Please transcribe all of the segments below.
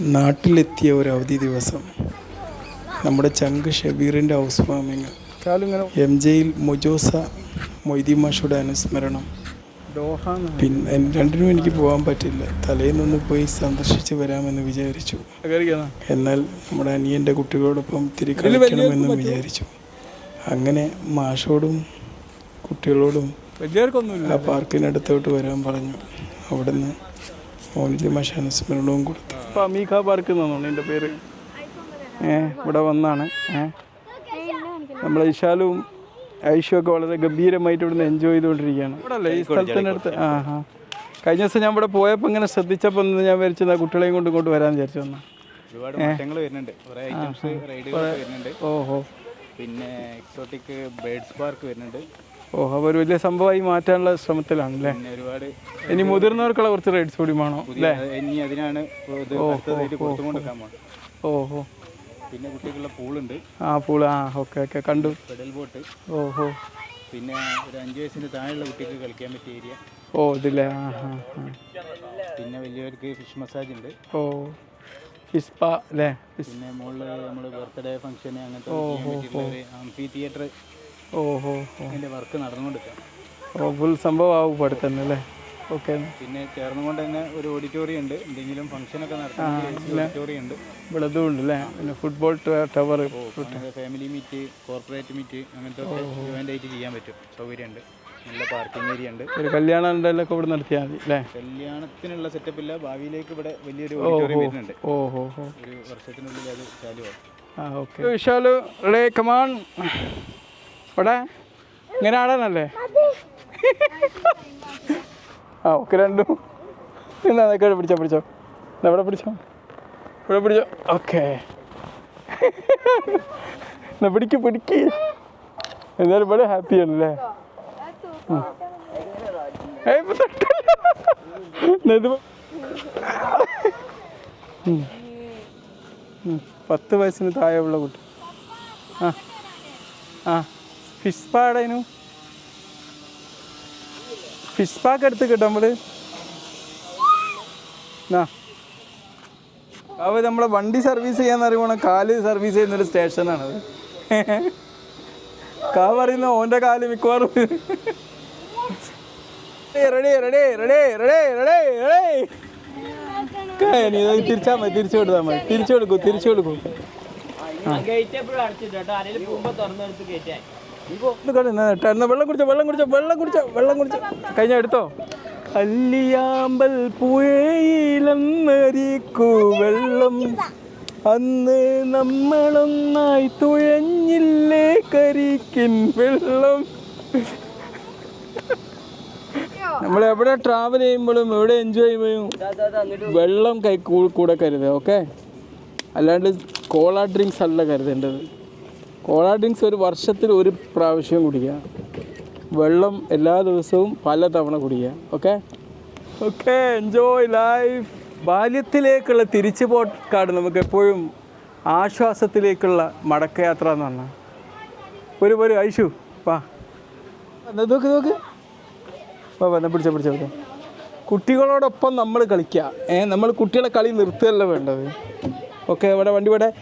നാട്ടിലെത്തിയ ഒരു അവധി ദിവസം. നമ്മുടെ ചങ്ക് ഷബീറിന്റെ ഹൗസ് വാമിങ് എം ജെയിൽ മൊജോസ മൊയ്തി മാഷയുടെ അനുസ്മരണം. പിന്നെ രണ്ടിനും എനിക്ക് പോകാൻ പറ്റില്ല. തലേന്നൊന്ന് പോയി സന്ദർശിച്ച് വരാമെന്ന് വിചാരിച്ചു. എന്നാൽ നമ്മുടെ അനിയന്റെ കുട്ടികളോടൊപ്പം തിരികെ കളിക്കണമെന്നും വിചാരിച്ചു. അങ്ങനെ മാഷോടും കുട്ടികളോടും വലിയവർക്കൊന്നുമില്ല. ആ പാർക്കിനടുത്തോട്ട് വരാൻ പറഞ്ഞു. അവിടുന്ന് മോനിജി മാഷ അനുസ്മരണവും കൊടുത്തു. അപ്പോൾ അമീഖ പാർക്ക് എന്നാണ് എന്റെ പേര്. ഏ ഇവിടെ വന്നാണ്. ഏ നമ്മളെ ഇഷാലും ഐഷും ഒക്കെ വളരെ ഗംഭീരമായിട്ട് ഇവിടുന്ന് എൻജോയ് ചെയ്തുകൊണ്ടിരിക്കുകയാണ്. ഇവിടെ അല്ലേ ഈ സ്ഥലത്തിനടുത്ത്. ആ ആ. കഴിഞ്ഞ ദിവസം ഞാൻ ഇവിടെ പോയപ്പോൾ ഇങ്ങനെ ശ്രദ്ധിച്ചപ്പോൾ ഒന്ന് ഞാൻ വിചാരിച്ചത് കുട്ടികളെയും കൊണ്ട് ഇങ്ങോട്ട് വരാൻ വിചാരിച്ചു വന്നാ. ഓഹോ. പിന്നെ എക്സോട്ടിക് ബേഡ്സ് പാർക്ക് വരുന്നുണ്ട്. ഓ അപ്പോൾ ഒരു വലിയ സംഭവമായി മാറ്റാനുള്ള ശ്രമത്തിലാണ് അല്ലേ? ഒരുപാട് ഇനി മുതിർന്നവർക്കുള്ള കുറച്ച് റൈഡ്സ് കൂടി വേണോ? അല്ലേ? ഇനി അതിനാണ് ഓഹോ പിന്നെ കുട്ടികളുടെ പൂളുണ്ട്. ആ പൂൾ ആ ഓക്കെ ഓക്കെ. കണ്ടു. Pedal boat. ഓഹോ പിന്നെ ഒരു അഞ്ച് വയസ്സിന് താഴെയുള്ള കുട്ടികൾക്ക് കളിക്കാൻ പറ്റിയ ഏരിയ. ഓ ഇതില്ലേ? ആ ആ പിന്നെ വലിയവർക്ക് ഫിഷ് മസാജ് ഉണ്ട്. ഓ ഫിസ്പ അല്ലേ? പിന്നെ മുകളിൽ നമ്മൾ ബർത്ത്ഡേ ഫംഗ്ഷൻ അങ്ങനത്തെ ആംഫി തിയേറ്റർ ഓഹോ ഓ അതിന്റെ വർക്ക് നടന്നുകൊണ്ടിരിക്കാം ഓ ഫുൾ സംഭവം ആവും ഇവിടെ തന്നെ അല്ലേ? ഓക്കെ പിന്നെ ചേർന്നുകൊണ്ട് തന്നെ ഒരു ഓഡിറ്റോറിയം ഉണ്ട്. എന്തെങ്കിലും ഫംഗ്ഷനൊക്കെ നടത്തണമെങ്കിൽ ഓഡിറ്റോറിയം ഉണ്ട്. ഇവിടെ ഇതും ഉണ്ട് അല്ലേ? പിന്നെ football tower family meet corporate meet അങ്ങനത്തെ ഇവന്റ് ആയിട്ട് ചെയ്യാൻ പറ്റും. സൗകര്യമുണ്ട്. നല്ല പാർക്കിംഗ് ഏരിയ ഉണ്ട്. ഒരു കല്യാണം ഉണ്ടല്ലൊക്കെ ഇവിടെ നടത്തിയാൽ മതി അല്ലേ? കല്യാണത്തിനുള്ള സെറ്റപ്പ് ഇല്ല. ഭാവിയിലേക്ക് ഇവിടെ വലിയൊരു ഓഡിറ്റോറിയം വരുന്നുണ്ട്. ഓഹോ ഒരു വർഷത്തിനുള്ളിൽ അത് ചാലുവാകും. ആ ഓക്കെ വിശാലു റെഡേ കമാൺ ഇവിടെ ഇങ്ങനെ ആടാനല്ലേ? ആ ഓക്കെ രണ്ടും. എന്നാ അതൊക്കെ പിടിച്ചോ പിടിച്ചോ. എവിടെ പിടിച്ചോ. ഇവിടെ പിടിച്ചോ. ഓക്കെ. എന്നാ പിടിക്ക് പിടിക്ക്. എന്നാലും ഇവിടെ ഹാപ്പി ആണല്ലേ. പത്ത് വയസ്സിന് താഴെയുള്ള കുട്ടി. ആ ആ. ഫിഷ് പാടേനു ഫിഷ് പാക്ക് എടുത്ത് കിട്ടും നമ്മൾ? അവ നമ്മളെ വണ്ടി സർവീസ് ചെയ്യാന്ന് അറിയുവാണ് കാൽ സർവീസ് ചെയ്യുന്ന ചെയ്യുന്നൊരു സ്റ്റേഷനാണത് കാ പറയുന്ന ഓന്റെ കാൽ മിക്കവാറും. Ready ready ready ready ready ready. തിരിച്ചാൽ മതി തിരിച്ചു കൊടുത്താൽ മതി. തിരിച്ചു കൊടുക്കൂ തിരിച്ചു കൊടുക്കൂ. ഇത് കണ്ടോ, തുറന്നെടുത്ത് ട്ടാ, എന്നാ വെള്ളം കുടിച്ചോ വെള്ളം കുടിച്ചോ വെള്ളം കുടിച്ചോ വെള്ളം കുടിച്ചോ. കഴിഞ്ഞ എടുത്തോ? അല്ലിയാമ്പൽ പുഴയിലെന്നരിക്കൂ വെള്ളം. അന്ന് നമ്മളൊന്നായി തുഴഞ്ഞില്ലേ കരിക്കിൻ വെള്ളം. നമ്മൾ എവിടെ ട്രാവൽ ചെയ്യുമ്പോഴും എവിടെ എൻജോയ് ചെയ്യുമ്പോഴും വെള്ളം കൈ കൂടെ കരുത് ഓക്കെ അല്ലാണ്ട് കോള ഡ്രിങ്ക്സ് അല്ല കരുതേണ്ടത്. കോള ഡ്രിങ്ക്സ് ഒരു വർഷത്തിൽ ഒരു പ്രാവശ്യം കുടിക്കുക. വെള്ളം എല്ലാ ദിവസവും പല തവണ കുടിക്കുക. ഓക്കെ ഓക്കെ എൻജോയ് ലൈഫ് ബാല്യത്തിലേക്കുള്ള തിരിച്ചു പോക്കാട് നമുക്ക് എപ്പോഴും ആശ്വാസത്തിലേക്കുള്ള മടക്കയാത്ര എന്ന് പറഞ്ഞാൽ ഒരു ഒരു ഐഷു വാ. എന്നാ നോക്ക് നോക്ക്. വാ വന്ന പിടിച്ച പിടിച്ച പിടിച്ച. കുട്ടികളോടൊപ്പം നമ്മൾ കളിക്കുക. ഏ നമ്മൾ കുട്ടികളെ കളി നിർത്തുകയല്ല വേണ്ടത്. ഓക്കെ ഇവിടെ വണ്ടി ഇവിടെ.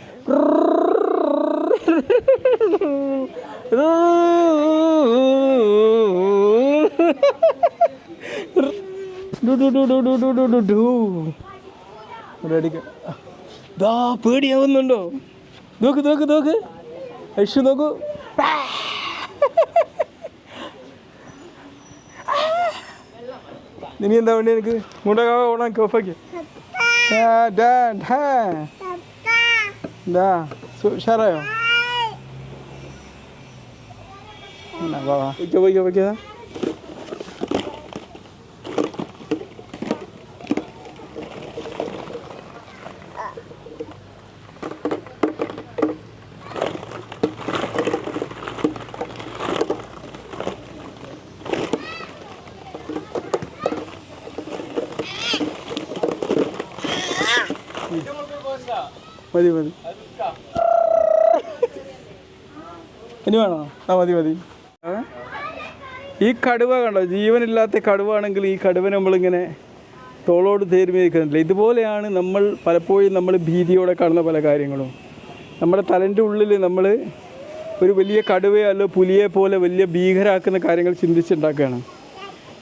ദാ പേടിയാവുന്നുണ്ടോ? നോക്ക് നോക്ക് നോക്ക്. ഐഷു നോക്കൂ. ഇനി എന്താ വേണ്ടി എനിക്ക്? ഇങ്ങോട്ടൊക്കെ ഓടാൻ ഓഫാക്കി. ഉഷാറായോ? Mana bawah. Coba coba kita. മതി മതി ഇനി വേണോ ആ മതി മതി ഈ കടുവ കണ്ടോ? ജീവനില്ലാത്ത കടുവാണെങ്കിൽ ഈ കടുവ നമ്മളിങ്ങനെ തോളോട് തേരുമി നിൽക്കുന്നില്ല ഇതുപോലെയാണ് നമ്മൾ പലപ്പോഴും നമ്മൾ ഭീതിയോടെ കാണുന്ന പല കാര്യങ്ങളും. നമ്മുടെ തലന്റെ ഉള്ളിൽ നമ്മൾ ഒരു വലിയ കടുവയോ അല്ലോ പുലിയെ പോലെ വലിയ ഭീകരാക്കുന്ന കാര്യങ്ങൾ ചിന്തിച്ചുണ്ടാക്കുകയാണ്.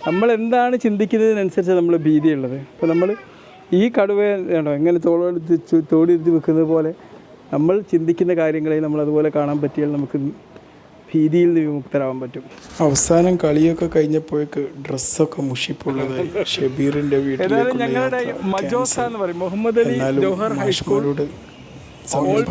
നമ്മൾ എന്താണ് ചിന്തിക്കുന്നതിനനുസരിച്ച് നമ്മൾ ഭീതിയുള്ളത്? അപ്പോൾ നമ്മൾ ഈ കടുവയെ കണ്ടോ? എങ്ങനെ തോളോട് തോടിരുത്തി വെക്കുന്നത് പോലെ നമ്മൾ ചിന്തിക്കുന്ന കാര്യങ്ങളെ നമ്മൾ അതുപോലെ കാണാൻ പറ്റിയാൽ നമുക്ക് ഭീതിയിൽ നിന്ന് വിമുക്തരാകാൻ പറ്റും. അവസാനം കളിയൊക്കെ കഴിഞ്ഞപ്പോഴേക്ക് ഡ്രസ്സൊക്കെ മുഷിപ്പുള്ളതായി. ഷബീറിന്റെ വീട്ടിൽ ഞങ്ങളുടെ മജോസ എന്ന് പറയും. മുഹമ്മദ് അലി ജോഹർ ഹൈസ്കൂളോട്